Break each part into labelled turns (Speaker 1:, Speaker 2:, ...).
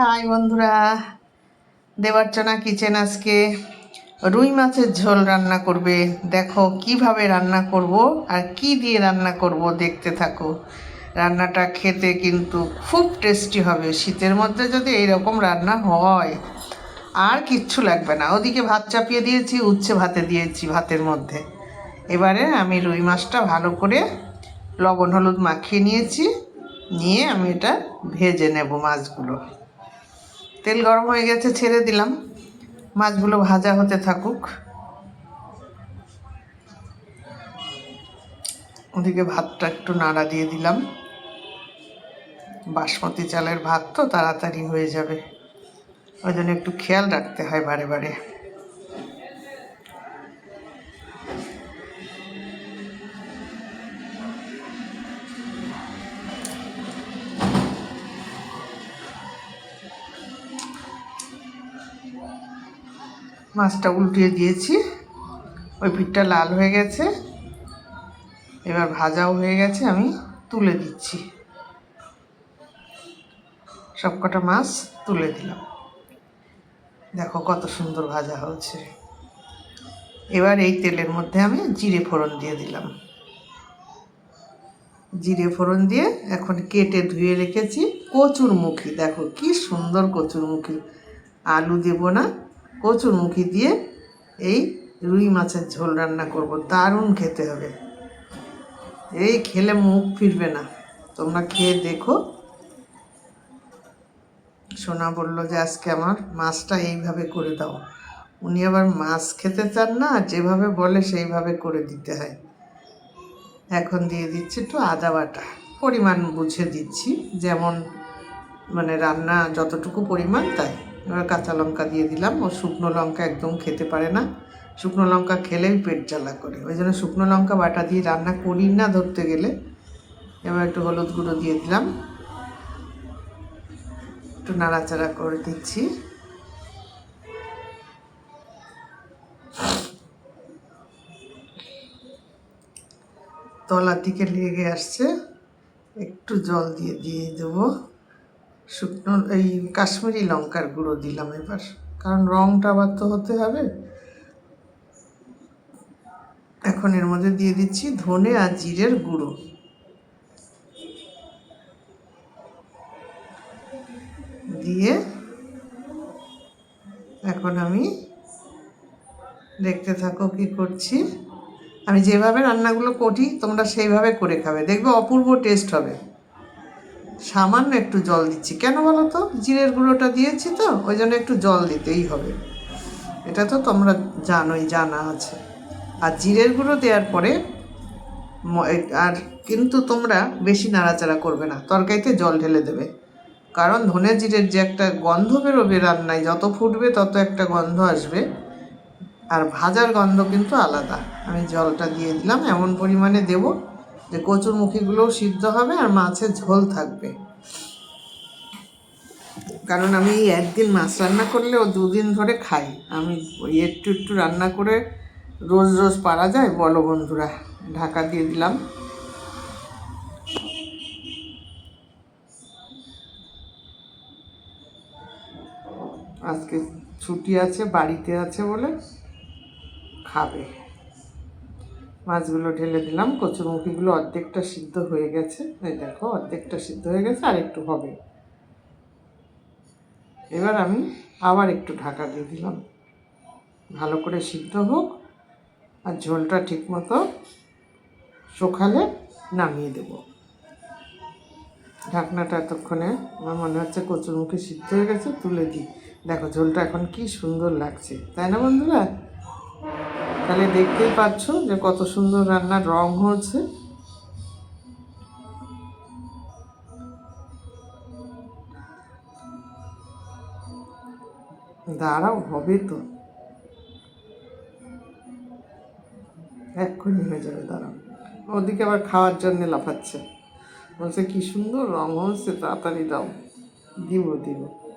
Speaker 1: High বন্ধুরা, Debarchana kitchen আজকে রুই মাছের ঝোল রান্না করবে। দেখো কীভাবে রান্না করব আর কি দিয়ে রান্না করব, দেখতে থাকো। রান্নাটা খেতে কিন্তু খুব টেস্টি হবে। শীতের মধ্যে যদি এইরকম রান্না হয়, আর কিচ্ছু লাগবে না। ওদিকে ভাত চাপিয়ে দিয়েছি, উচ্ছে ভাতে দিয়েছি ভাতের মধ্যে। এবারে আমি রুই মাছটা ভালো করে লবণ হলুদ মাখিয়ে নিয়েছি, নিয়ে আমি এটা ভেজে নেব মাছগুলো। তেল গরম হয়ে গেছে, ছেড়ে দিলাম। মাছগুলো ভাজা হতে থাকুক। ওদিকে ভাতটা একটু নাড়া দিয়ে দিলাম। বাসমতি চালের ভাত তো তাড়াতাড়ি হয়ে যাবে। ওই জন্য একটু খেয়াল রাখতে হয় বারে বারে। মাছটা উল্টিয়ে দিয়েছি। ওই পিঠটা লাল হয়ে গেছে। এবার ভাজাও হয়ে গেছে, আমি তুলে দিচ্ছি। সবকটা মাছ তুলে দিলাম। দেখো কত সুন্দর ভাজা হচ্ছে এবার এই তেলের মধ্যে আমি জিরে ফোড়ন দিয়ে দিলাম। জিরে ফোড়ন দিয়ে এখন কেটে ধুয়ে রেখেছি কচুর মুখি দেখো কি সুন্দর কচুর মুখি আলু দেবো না কচুর মুখি দিয়ে এই রুই মাছের ঝোল রান্না করব। দারুণ খেতে হবে। এই খেলে মুখ ফিরবে না। তোমরা খেয়ে দেখো। সোনা বলল যে, আজকে আমার মাছটা এইভাবে করে দাও। উনি আবার মাছ খেতে চান না, যেভাবে বলে সেইভাবে করে দিতে হয়। এখন দিয়ে দিচ্ছি একটু আদা বাটা। পরিমাণ বুঝে দিচ্ছি, যেমন মানে রান্না যতটুকু পরিমাণ তাই। এবার কাঁচা লঙ্কা দিয়ে দিলাম। ও শুকনো লঙ্কা একদম খেতে পারে না। শুকনো লঙ্কা খেলেই পেট জ্বালা করে। ওই জন্য শুকনো লঙ্কা বাটা দিয়ে রান্না করি না ধরতে গেলে। এবার একটু হলুদ গুঁড়ো দিয়ে দিলাম। একটু নাড়াচাড়া করে দিচ্ছি। তলার দিকে লেগে আসছে। একটু জল দিয়ে দিয়ে দেবো। শুকনো এই কাশ্মীরি লঙ্কার গুঁড়ো দিলাম এবার। কারণ রঙটা আবার তো হতে হবে। এখন এর মধ্যে দিয়ে দিচ্ছি ধনে আর জিরের গুঁড়ো। দিয়ে এখন আমি দেখতে থাকো কি করছি। আমি যেভাবে রান্নাগুলো করি, তোমরা সেইভাবে করে খাবে। দেখবে অপূর্ব টেস্ট হবে। সামান্য একটু জল দিচ্ছি। কেন বলো তো? জিরের গুঁড়োটা দিয়েছি তো, ওই জন্য একটু জল দিতেই হবে। এটা তো তোমরা জানোই, জানা আছে। আর জিরের গুঁড়ো দেওয়ার পরে আর কিন্তু তোমরা বেশি নাড়াচাড়া করবে না, তরকারিতে জল ঢেলে দেবে। কারণ ধনে জিরের যে একটা গন্ধ বেরোবে রান্নায়, যত ফুটবে তত একটা গন্ধ আসবে। আর ভাজার গন্ধ কিন্তু আলাদা। আমি জলটা দিয়ে দিলাম, এমন পরিমাণে দেব যে কচুর মুখিগুলোও সিদ্ধ হবে আর মাছের ঝোল থাকবে। কারণ আমি একদিন মাছ রান্না করলে ও দুদিন ধরে খাই। আমি ওই একটু একটু রান্না করে রোজ রোজ পারা যায়। বলো বন্ধুরা, ঢাকা দিয়ে দিলাম। আজকে ছুটি আছে, বাড়িতে আছে বলে খাবে। মাছগুলো ঢেলে দিলাম কচুরমুখিগুলো অর্ধেকটা সিদ্ধ হয়ে গেছে। এই দেখো, অর্ধেকটা সিদ্ধ হয়ে গেছে আর একটু হবে। এবার আমি আবার একটু ঢাকা দিয়ে দিলাম। ভালো করে সিদ্ধ হোক আর ঝোলটা ঠিকমতো শুকালে নামিয়ে দেব। ঢাকনাটা এতক্ষণে আমার মনে হচ্ছে কচুরমুখী সিদ্ধ হয়ে গেছে, তুলে দিই। দেখো, ঝোলটা এখন কি সুন্দর লাগছে, তাই না বন্ধুরা? তাহলে দেখতেই পাচ্ছ যে কত সুন্দর রান্নার রং হচ্ছে দাঁড়াও, হবে তো। এক্ষুনি হয়ে যাবে, দাঁড়াও। ওদিকে আবার খাওয়ার জন্য লাফাচ্ছে। বলছে, কি সুন্দর রং হচ্ছে তাড়াতাড়ি দাও। দিব দিব।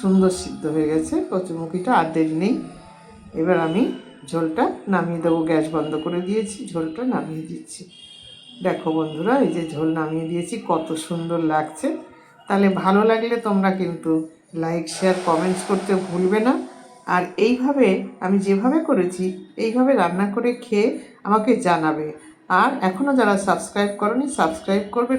Speaker 1: সুন্দর সিদ্ধ হয়ে গেছে, কচুমুখিটা আর দেরি নেই। এবার আমি ঝোলটা নামিয়ে দেবো, গ্যাস বন্ধ করে দিয়েছি, ঝোলটা নামিয়ে দিচ্ছি। দেখো বন্ধুরা, এই যে ঝোল নামিয়ে দিয়েছি, কত সুন্দর লাগছে। তাহলে ভালো লাগলে তোমরা কিন্তু লাইক, শেয়ার, কমেন্টস করতে ভুলবে না। আর এইভাবে আমি যেভাবে করেছি, এইভাবে রান্না করে খেয়ে আমাকে জানাবে। আর এখনও যারা সাবস্ক্রাইব করনি, সাবস্ক্রাইব করবে